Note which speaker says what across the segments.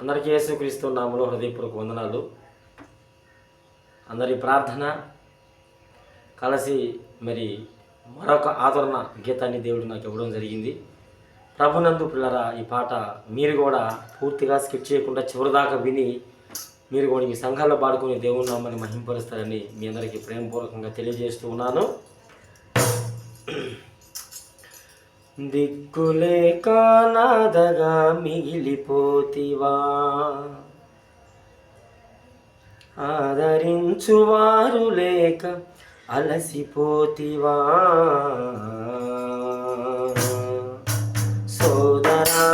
Speaker 1: అందరికీ యేసుక్రీస్తు నామలో హృదయపూర్వక వందనాలు. అందరి ప్రార్థన కలిసి మరి మరొక ఆదరణ గీతాన్ని దేవుడు నాకు ఇవ్వడం జరిగింది. ప్రభునందు పిల్లరా ఈ పాట మీరు కూడా పూర్తిగా స్కిప్ చేయకుండా చివరిదాకా విని మీరు కూడా మీ సంఘాల్లో పాడుకుని దేవుని నామని మహింపరుస్తారని మీ అందరికీ ప్రేమపూర్వకంగా తెలియజేస్తూ ఉన్నాను. దిక్కులేక నాదగా మిగిలిపోతివా. ఆదరించువారు లేక అలసిపోతివా. సోదరా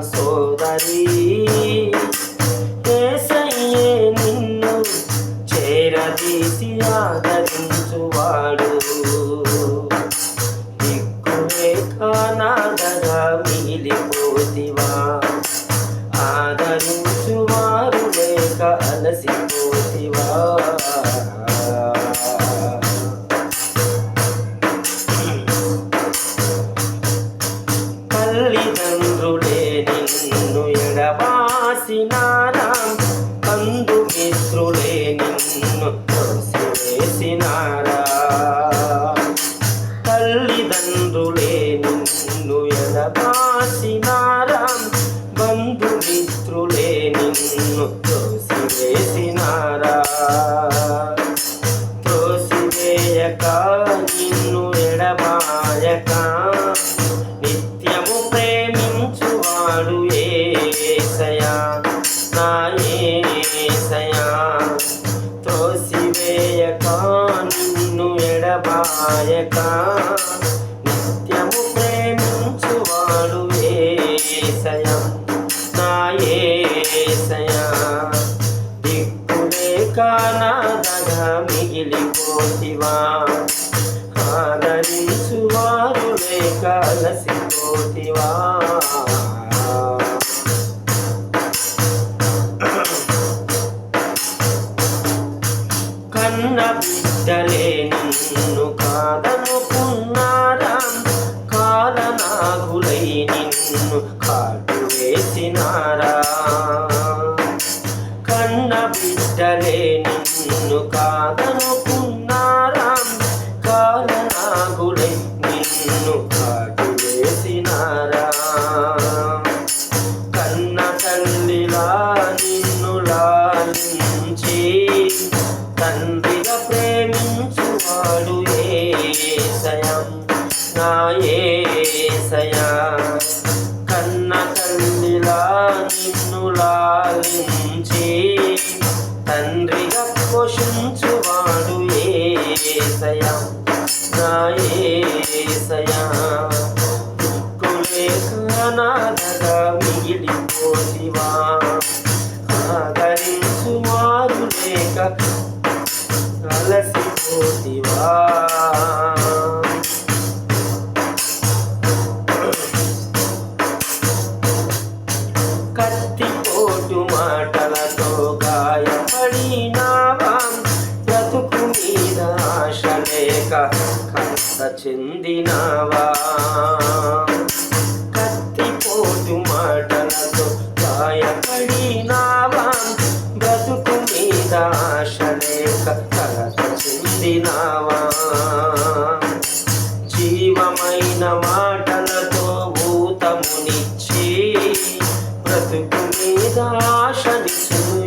Speaker 1: సోదరి ఏసయ్యే నిన్ను చేరదీసి ఆదరించు. ఆదరించువారు లేక అలసిపోతివా? తల్లిదండ్రులే నిన్ను ఎడబాసినారా? బంధుమిత్రులే నిన్ను తోసివేసినారా? తల్లిదండ్రులే నిన్ను ఎడబాసినారా? బంధుమిత్రులే నిన్ను తోసివేసినారా? తోసివేయక నిన్ను ఎడబాయక నిత్యము ప్రేమించువాడు ఏసయా నా ఏసయా. తోసివేయక నిన్ను ఎడబాయక దిక్కులేక నాదగా మిగిలిపోతివా ఆదరించువారు ప్రేమించువాడు ఏసయం? నా ఏసయా? కన్న తల్లిలా నిన్ను లాలించి తండ్రిగా పోషించువాడు ఏసయం? నా ఏసయా? దిక్కులేకనాదగా మిగిలిపోతివా అలసిపోతివా కత్తిపోటు మాటలతో గాయపడినావా. బ్రతుకు మీద ఆశ లేక చెందినావా? జీవమైన మాటలతో భూతమునిచ్చి బ్రతుకు మీద ఆశనిచ్చును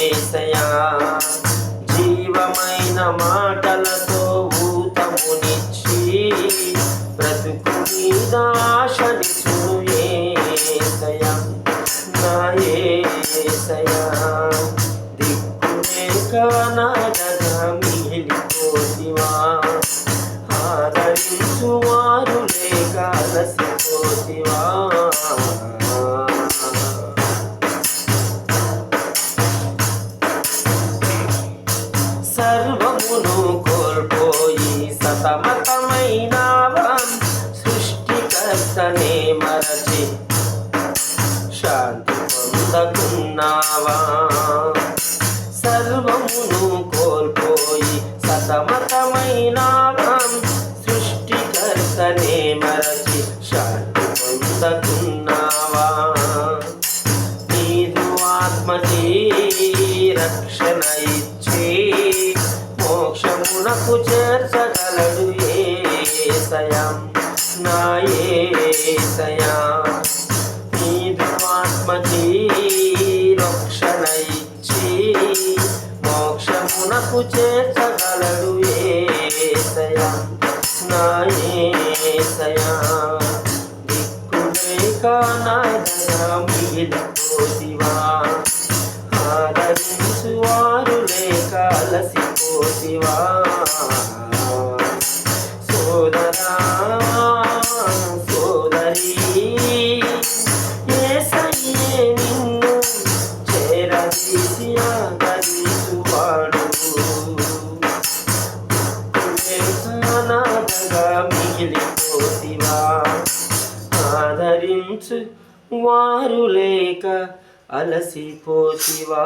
Speaker 1: ఏసయా జీవమైన మాటలతో అలసిపోతివా సర్వమును కోల్పోయి సతమతమైనావా? సృష్టికర్తనే మరచి శాంతి పొందకున్నావా సర్వమును కోల్పోయి సతమతమైనావా? మోసకున్నావా నీదు ఆత్మకి రక్షణ ఇచ్చి మోక్షమునకు చేర్చగలడు ఏసయం నా ఆత్మకి రక్షణ ఇచ్చి మోక్షమునకు చేర్చగలడు ఏసయం ఏ మిగిలిపోతివా ఆదరించు వారు లేక అలసిపోతివా? సోదరా సోదరి ఏసయ్యే నిన్ను చేరదీసి ఆదరించువాడు. నాదగా మిగిలిపోతివా ఆదరించు వారు లేక అలసిపోతివా.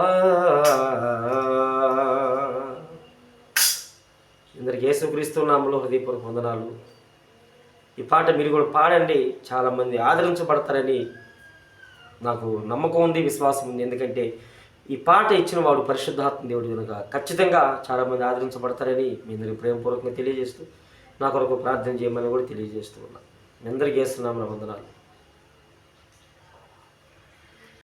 Speaker 1: అందరికి యేసుక్రీస్తు నామలో హృదయపూర్వక వందనాలు. ఈ పాట మీరు కూడా పాడండి. చాలామంది ఆదరించబడతారని నాకు నమ్మకం ఉంది విశ్వాసం ఉంది. ఎందుకంటే ఈ పాట ఇచ్చిన వాడు పరిశుద్ధాత్మ దేవుడు కనుక ఖచ్చితంగా చాలామంది ఆదరించబడతారని మీ అందరికి ప్రేమపూర్వకంగా తెలియజేస్తూ నా కొరకు ప్రార్థన చేయమని కూడా తెలియజేస్తూ ఉన్నా. మీ అందరికీ వేస్తున్నాము వందనాలు.